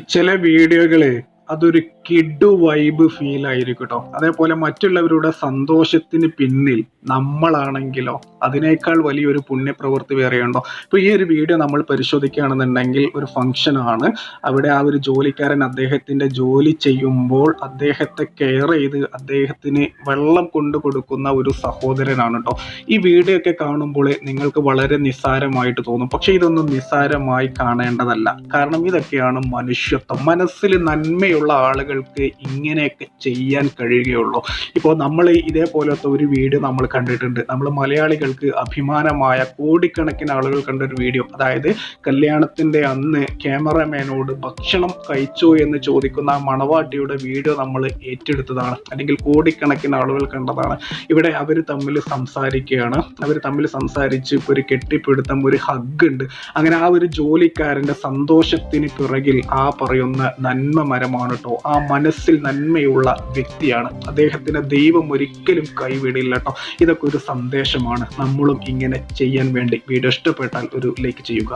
ചില വീഡിയോകൾ അതൊരു കിഡു വൈബ് ഫീൽ ആയിരിക്കും കേട്ടോ അതേപോലെ മറ്റുള്ളവരുടെ സന്തോഷത്തിന് പിന്നിൽ നമ്മളാണെങ്കിലോ അതിനേക്കാൾ വലിയൊരു പുണ്യപ്രവൃത്തി വേറെയുണ്ടോ ഇപ്പൊ ഈ ഒരു വീഡിയോ നമ്മൾ പരിശോധിക്കുകയാണെന്നുണ്ടെങ്കിൽ ഒരു ഫംഗ്ഷൻ ആണ്. അവിടെ ആ ഒരു ജോലിക്കാരൻ അദ്ദേഹത്തിന്റെ ജോലി ചെയ്യുമ്പോൾ അദ്ദേഹത്തെ കെയർ ചെയ്ത് അദ്ദേഹത്തിന് വെള്ളം കൊണ്ടു കൊടുക്കുന്ന ഒരു സഹോദരനാണ് കേട്ടോ ഈ വീഡിയോ ഒക്കെ കാണുമ്പോൾ നിങ്ങൾക്ക് വളരെ നിസ്സാരമായിട്ട് തോന്നും. പക്ഷെ ഇതൊന്നും നിസ്സാരമായി കാണേണ്ടതല്ല. കാരണം ഇതൊക്കെയാണ് മനുഷ്യത്വം. മനസ്സിൽ നന്മയുള്ള ആളുകൾക്ക് ഇങ്ങനെയൊക്കെ ചെയ്യാൻ കഴിയുകയുള്ളൂ. ഇപ്പോൾ നമ്മൾ ഇതേപോലത്തെ ഒരു വീഡിയോ നമ്മൾ കണ്ടിട്ടുണ്ട്. നമ്മൾ മലയാളികൾക്ക് അഭിമാനമായ കോടിക്കണക്കിന് ആളുകൾ കണ്ട ഒരു വീഡിയോ. അതായത് കല്യാണത്തിന്റെ അന്ന് ക്യാമറമാനോട് ഭക്ഷണം കഴിച്ചോ എന്ന് ചോദിക്കുന്ന ആ മണവാട്ടിയുടെ വീഡിയോ നമ്മൾ ഏറ്റെടുത്തതാണ്. അല്ലെങ്കിൽ കോടിക്കണക്കിന് ആളുകൾ കണ്ടതാണ്. ഇവിടെ അവർ തമ്മിൽ സംസാരിക്കുകയാണ്. അവർ തമ്മിൽ സംസാരിച്ച് ഒരു കെട്ടിപ്പിടുത്തം ഒരു ഹഗ് ഉണ്ട് അങ്ങനെ ആ ഒരു ജോലിക്കാരന്റെ സന്തോഷത്തിന് പിറകിൽ ആ പറയുന്ന നന്മ മരമാണ് കേട്ടോ ആ മനസ്സിൽ നന്മയുള്ള വ്യക്തിയാണ്. അദ്ദേഹത്തിന് ദൈവം ഒരിക്കലും കൈവിടില്ല കേട്ടോ ഇതൊക്കെ ഒരു സന്ദേശമാണ്. നമ്മളും ഇങ്ങനെ ചെയ്യാൻ വേണ്ടി. വീഡിയോ ഇഷ്ടപ്പെട്ടാൽ ഒരു ലൈക്ക് ചെയ്യുക.